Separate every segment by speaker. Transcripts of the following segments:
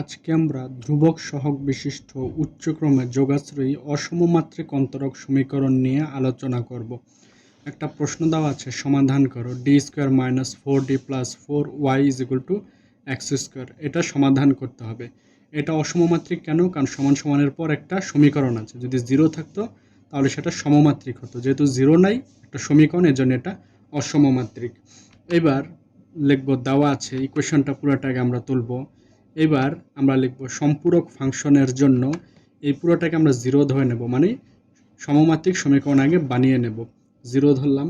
Speaker 1: আজকে আমরা ধ্রুবক সহগ বিশিষ্ট উচ্চক্রমে যোগাশ্রয়ী অসমমাত্রিক অন্তরক সমীকরণ নিয়ে আলোচনা করব। একটা প্রশ্ন দেওয়া আছে, সমাধান করো। D square minus four D plus four Y is equal to X square এটা সমাধান করতে হবে। এটা অসমমাত্রিক কেন? কারণ সমান সমানের পর একটা সমীকরণ আছে। যদি জিরো থাকতো, তাহলে সেটা সমমাত্রিক হতো। যেহেতু জিরো নাই, একটা সমীকরণ এর জন্য এটা অসমমাত্রিক। এবার লিখব, দেওয়া আছে ইকুয়েশনটা পুরোটাকে আমরা তুলব। এবার আমরা লিখব সম্পূরক ফাংশনের জন্য এই পুরোটাকে আমরা জিরো ধরে নেব মানে সমমাত্রিক সমীকরণ আগে বানিয়ে নেব। জিরো ধরলাম,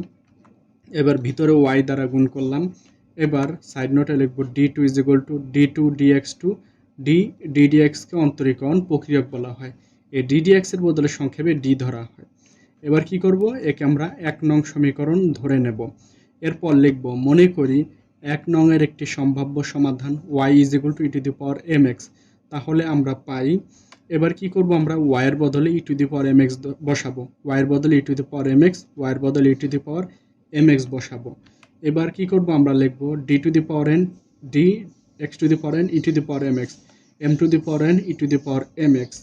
Speaker 1: এবার ভিতরে ওয়াই দ্বারা গুণ করলাম, এবার সাইড নোটে লিখব D two is equal to D two dx two D ডিডিএক্সকে অন্তরীকরণ প্রক্রিয়ক বলা হয়। এই ডিডিএক্স এর বদলে সংক্ষেপে ডি ধরা হয়। এবার কি করব? একে আমরা এক নং সমীকরণ ধরে নেব। এরপর লিখব, মনে করি এক নংয়ের একটি সম্ভাব্য সমাধান Y is equal to E to the power M X তাহলে আমরা পাই এবার কি করব আমরা ওয়াইয়ের বদলে E to the power M X বসাবো ওয়াইয়ের বদলে E to the power M X ওয়াইয়ের বদলে E to the power M X বসাবো এবার কি করব আমরা লিখব D to the power N D X to the power N E to the power M X M to the power N E to the power M X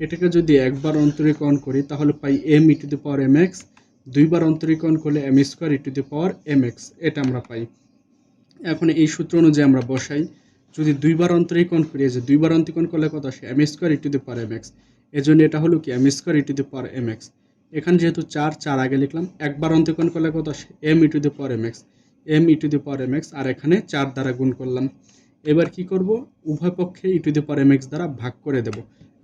Speaker 1: এটাকে যদি একবার অন্তরীকরণ করি তাহলে পাই M E to the power M X দুইবার অন্তরীকরণ করলে M square E to the power M X এটা আমরা পাই এখন এই সূত্র অনুযায়ী আমরা বসাই। যদি দুইবার অন্তরীকরণ করি যে দুইবার অন্তরীকরণ করলে কত আসে? M square E to the power M X এজন্য এটা হলো কি? M square E to the power M X এখানে যেহেতু চার চার আগে লিখলাম, একবার অন্তরীকরণ করলে কত আসে? M E to the power M X M E to the power M X আর এখানে চার দ্বারা গুণ করলাম। এবার কি করব? উভয় পক্ষে ইটু দি পাওয়ার এম এক্স দ্বারা ভাগ করে দেব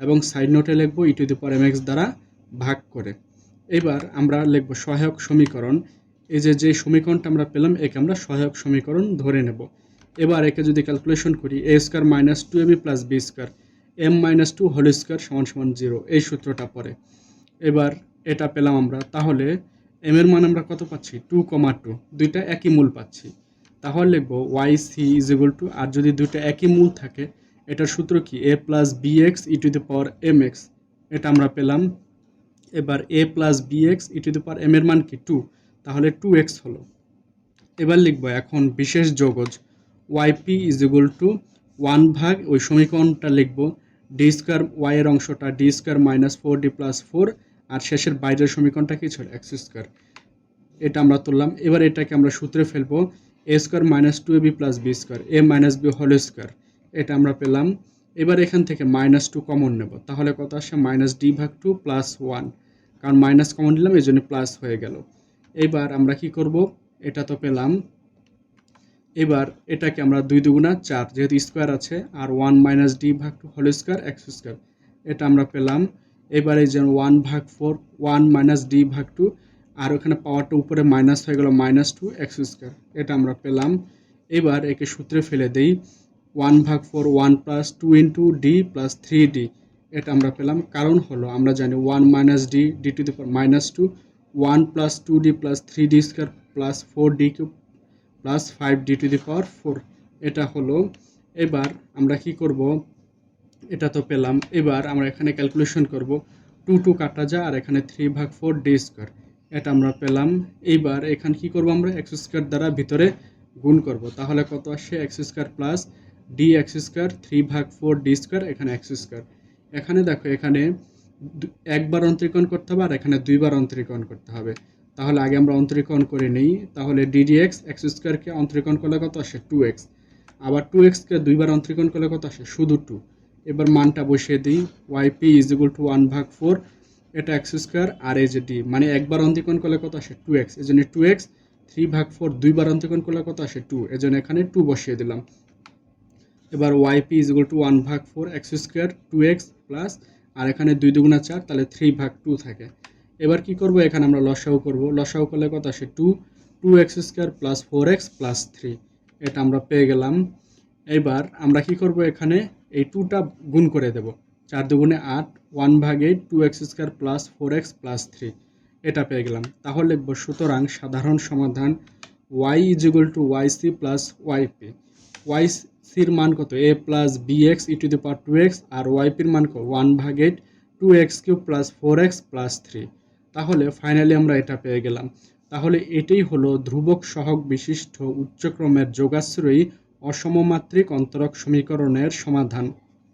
Speaker 1: এবং সাইড নোটে লিখব ইটু দি পাওয়ার এম এক্স দ্বারা ভাগ করে। এবার আমরা লিখব সহায়ক সমীকরণ। এই যে যে সমীকরণটা আমরা পেলাম, একে আমরা সহায়ক সমীকরণ ধরে নেব। এবার একে যদি ক্যালকুলেশন করি A square minus two AB plus B square M minus two whole square সমান সমান জিরো এই সূত্রটা পরে এবার এটা পেলাম আমরা, তাহলে এম এর মান আমরা কত পাচ্ছি? টু কমা টু দুইটা একই মূল পাচ্ছি। তাহলে লিখব Y C is equal to আর যদি দুইটা একই মূল থাকে, এটার সূত্র কি? A plus B X E to the power M X এটা আমরা পেলাম। এবার A plus B X E to the power M এর মান কি? টু তাহলে টু এক্স হলো। এবার লিখব এখন বিশেষ যোগজ YP is equal to one ভাগ, ওই সমীকরণটা লিখব ডি স্কোয়ার ওয়াই এর অংশটা D square minus four D plus four আর শেষের বাইরের সমীকরণটা কি ছিল? এক্স স্কোয়ার এটা আমরা তুললাম। এবার এটাকে আমরা সূত্রে ফেলব A square minus two A B plus B square A minus B whole square এটা আমরা পেলাম। এবার এখান থেকে মাইনাস টু কমন নেব, তাহলে কত আসে? মাইনাস ডি ভাগ টু প্লাস ওয়ান কারণ মাইনাস কমন নিলাম, এই জন্য প্লাস হয়ে গেল। এবার আমরা কি করব? এটা তো পেলাম। এবার এটাকে আমরা দুই দুগুণা চার, যেহেতু স্কোয়ার আছে, আর ওয়ান মাইনাস ডি ভাগ two whole square X square. এটা আমরা পেলাম। এবার এই যে ওয়ান ভাগ ফোর, ওয়ান মাইনাস ডি ভাগ টু, আর ওখানে পাওয়ারটা উপরে মাইনাস হয়ে গেল মাইনাস টু এক্স স্কোয়ার। এটা আমরা পেলাম। এবার একে সূত্রে ফেলে দেই। ওয়ান ভাগ four, one plus two into D plus three D. এটা আমরা পেলাম। কারণ হলো, আমরা জানি one minus D D to the power minus two one plus two D plus three D square plus four D cube plus five D to the power four এটা হলো, এবার আমরা কি করব? এটা তো পেলাম। এবার আমরা এখানে ক্যালকুলেশন করব। টু টু কাটা যায় আর এখানে থ্রি ভাগ ফোর ডি স্কোয়ার এটা আমরা পেলাম। এইবার এখানে কি করব আমরা? এক্স স্কোয়ার দ্বারা ভিতরে গুণ করব। তাহলে কত আসে? X square plus D X square three ভাগ ফোর ডি স্কোয়ার এখানে এক্স স্কোয়ার এখানে দেখো, এখানে একবার অন্তরীকরণ করতে হবে আর এখানে দুইবার অন্তরীকরণ করতে হবে। তাহলে আগে আমরা অন্তরীকরণ করে নিই, তাহলে ডিডি এক্স এক্স স্কোয়ারকে অন্তরীকরণ করলে কত আসে? টু এক্স আবার টু এক্সকে দুইবার অন্তরীকরণ করলে কত আসে? শুধু টু এবার মানটা বসিয়ে দিই। Y P is equal to one ভাগ ফোর এটা এক্স স্কোয়ার আর যে ডি মানে একবার অন্তরীকরণ করলে কত আসে? টু এক্স এই টু এক্স থ্রি ভাগ ফোর দুইবার অন্তরীকরণ করলে কত আসে? টু এই এখানে টু বসিয়ে দিলাম। এবার Y P is equal to one ভাগ four X square two X plus আর এখানে দুই দুগুণা চার, তাহলে থ্রি ভাগ টু থাকে। এবার কি করব? এখানে আমরা লসাও করব। লসাও করলে কত আসে? Two two X square plus four X plus three এটা আমরা পেয়ে গেলাম। এবার আমরা কি করব এখানে? এই টুটা গুণ করে দেব। চার দুগুণে আট ওয়ান ভাগ eight two X square plus four X plus three এটা পেয়ে গেলাম। তাহলে লিখব, সুতরাং সাধারণ সমাধান Y is equal to Y C plus Y P Y সির মান কত? A plus B X E to the power two X আর ওয়াইপির মান কত? ওয়ান ভাগ eight two X cube plus four X plus three তাহলে ফাইনালি আমরা এটা পেয়ে গেলাম। তাহলে এটাই হলো ধ্রুবক সহগ বিশিষ্ট উচ্চক্রমের যোগাশ্রয়ী অসমমাত্রিক অন্তরক সমীকরণের সমাধান।